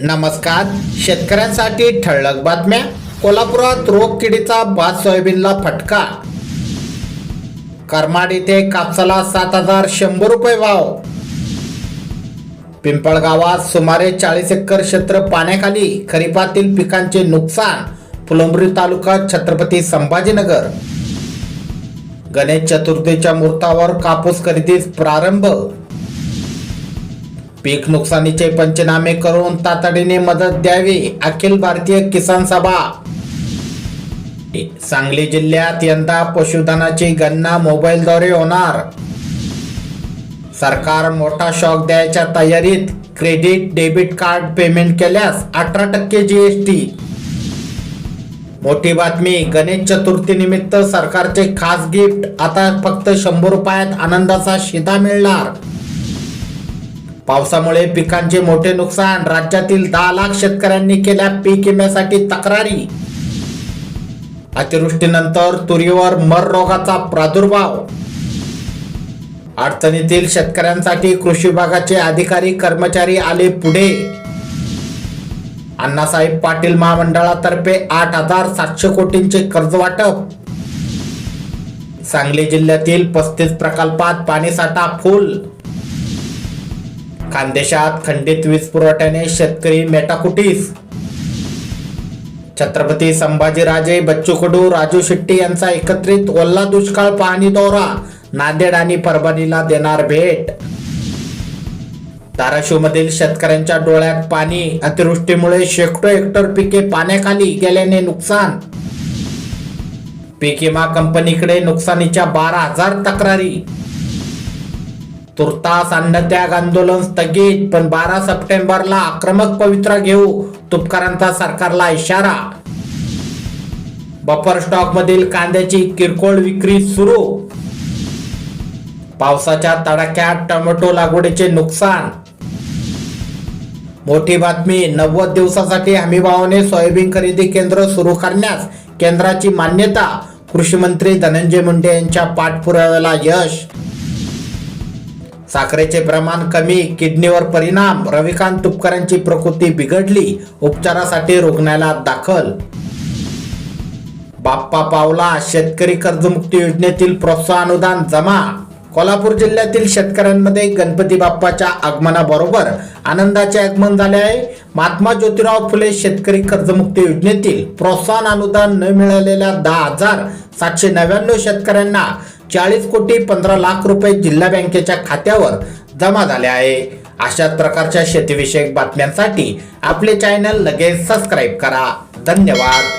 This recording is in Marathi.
नमस्कार. शेतकऱ्यांसाठी ठळक बातम्या. कोल्हापुरात रोग किडीचा भात सोयाबीनला फटका. करमाड येथे कापसाला सात हजार शंभर रुपये भाव पिंपळगावात सुमारे चाळीस एकर क्षेत्र पाण्याखाली खरीपातील पिकांचे नुकसान. फुलंब्री तालुका छत्रपती संभाजीनगर. गणेश चतुर्थीच्या मुहूर्तावर कापूस खरेदीस प्रारंभ. पीक नुकसानीचे पंचनामे करून तातडीने मदत द्यावी अखिल भारतीय किसान सभा. सांगली जिल्ह्यात यंदा पशुधनाची गणना मोबाईलद्वारे होणार. सरकार मोठा शॉक द्यायच्या तयारीत क्रेडिट डेबिट कार्ड पेमेंट केल्यास अठरा टक्के जीएसटी मोठी बातमी गणेश चतुर्थी निमित्त सरकारचे खास गिफ्ट आता फक्त शंभर रुपयात आनंदाचा शिदा मिळणार. पावसामुळे पिकांचे मोठे नुकसान राज्यातील दहा लाख शेतकऱ्यांनी केल्या पीक विम्यासाठी तक्रारी. अतिवृष्टीनंतर तुरीवर मर रोगाचा प्रादुर्भाव. अडचणीतील शेतकऱ्यांसाठी कृषी विभागाचे अधिकारी कर्मचारी आले पुढे. अण्णासाहेब पाटील महामंडळातर्फे आठ हजार सातशे कोटींचे कर्ज वाटप सांगली जिल्ह्यातील पस्तीस प्रकल्पात पाणीसाठा फुल. खानदेशात खंडित वीज पुरवठ्याने शेतकरी मेटाकुटीस. छत्रपती संभाजीराजे बच्चू कडू राजू शेट्टी यांचा एकत्रित ओल्ला दुष्काळ पाहणी दौरा. नांदेड आणि परभणीला देणार भेट. धाराशिवमधील शेतकऱ्यांच्या डोळ्यात पाणी. अतिवृष्टीमुळे शेकडो हेक्टर पिके पाण्याखाली गेल्याने नुकसान. पीक विमा कंपनीकडे नुकसानीच्या बारा हजार तक्रारी. तुर्तास अन्नत्याग आंदोलन स्थगित पण बारा सप्टेंबरला आक्रमक पवित्रा घेऊ तुपकरांचा सरकारला इशारा. बफर स्टॉक मधील कांद्याची किरकोळ विक्री सुरू. पावसाच्या तडाख्यात टोमॅटो लागवडीचे नुकसान. मोठी बातमी नव्वद दिवसासाठी हमीभावाने सोयाबीन खरेदी केंद्र सुरू करण्यास केंद्राची मान्यता कृषी मंत्री धनंजय मुंडे यांच्या पाठपुराव्याला यश. साखरेचे प्रमाण कमी किडनीवर परिणाम रविकांत तुपकरांची प्रकृती बिघडली उपचारासाठी रुग्णालयात दाखल. बाप्पा पावला शेतकरी कर्जमुक्ती योजनेतील प्रोत्साहन अनुदान जमा. कोल्हापूर जिल्ह्यातील शेतकऱ्यांमध्ये गणपती बाप्पाच्या आगमनाबरोबर आनंदाचे आगमन झाले आहे. महात्मा ज्योतिराव फुले शेतकरी कर्जमुक्ती योजनेतील प्रोत्साहन अनुदान न मिळालेल्या दहा हजार सातशे नव्याण्णव शेतकऱ्यांना चाळीस कोटी पंधरा लाख रुपये जिल्हा बँकेच्या खात्यावर जमा झाले आहे. अशाच प्रकारच्या शेतीविषयक बातम्यांसाठी आपले चॅनल लगेच सबस्क्राईब करा. धन्यवाद.